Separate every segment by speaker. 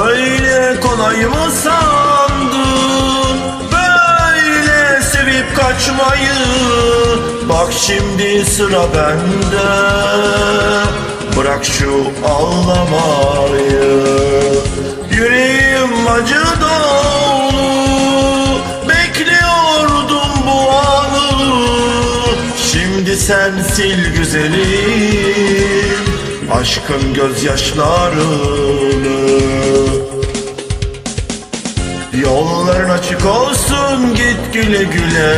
Speaker 1: Öyle kolay mı sandın? Böyle sevip kaçmayı? Bak şimdi sıra bende. Bırak şu ağlamayı. Yüreğim acı dolu. Bekliyordum bu anı. Şimdi sen sil güzelim. Aşkın gözyaşlarını. Yolların açık olsun git güle güle.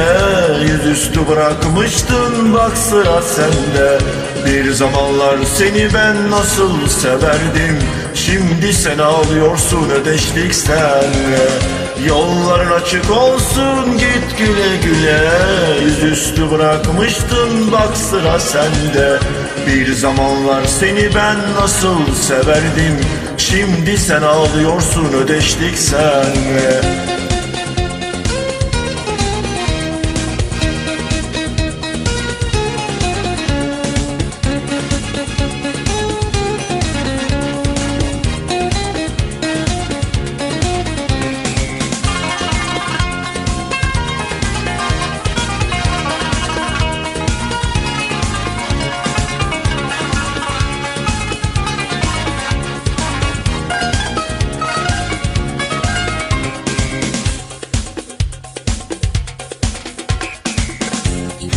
Speaker 1: Yüzüstü bırakmıştın bak sıra sende. Bir zamanlar seni ben nasıl severdim. Şimdi sen ağlıyorsun ödeştik senle. Yolların açık olsun git güle güle. Yüzüstü bırakmıştın bak sıra sende. Bir zamanlar seni ben nasıl severdim Şimdi sen ağlıyorsun ödeştik senle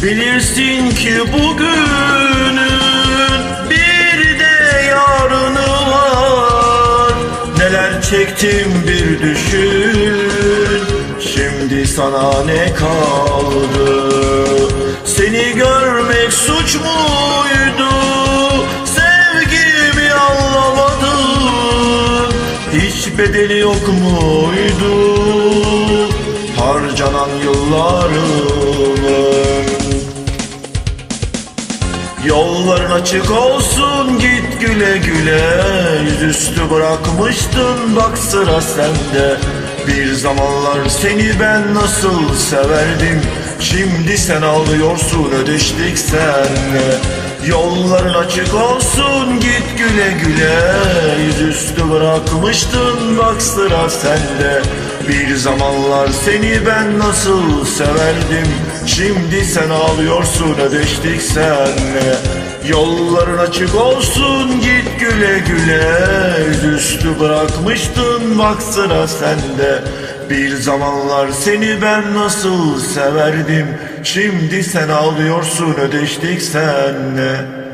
Speaker 1: Bilirsin ki bugünün bir de yarını var. Neler çektim bir düşün. Şimdi sana ne kaldı? Seni görmek suç muydu? Sevgimi anlamadın. Hiç bedeli yok muydu? Harcanan yıllarımın Yolların açık olsun git güle güle. Yüzüstü bırakmıştın bak sıra sende. Bir zamanlar seni ben nasıl severdim. Şimdi sen ağlıyorsun ödeştik senle Yolların açık olsun git güle güle. Yüzüstü bırakmıştın bak sıra sende. Bir zamanlar seni ben nasıl severdim Şimdi sen ağlıyorsun ödeştik senle Yolların açık olsun git güle güle. Yüzüstü bırakmıştın bak sıra sende. Bir zamanlar seni ben nasıl severdim. Şimdi sen ağlıyorsun ödeştik senle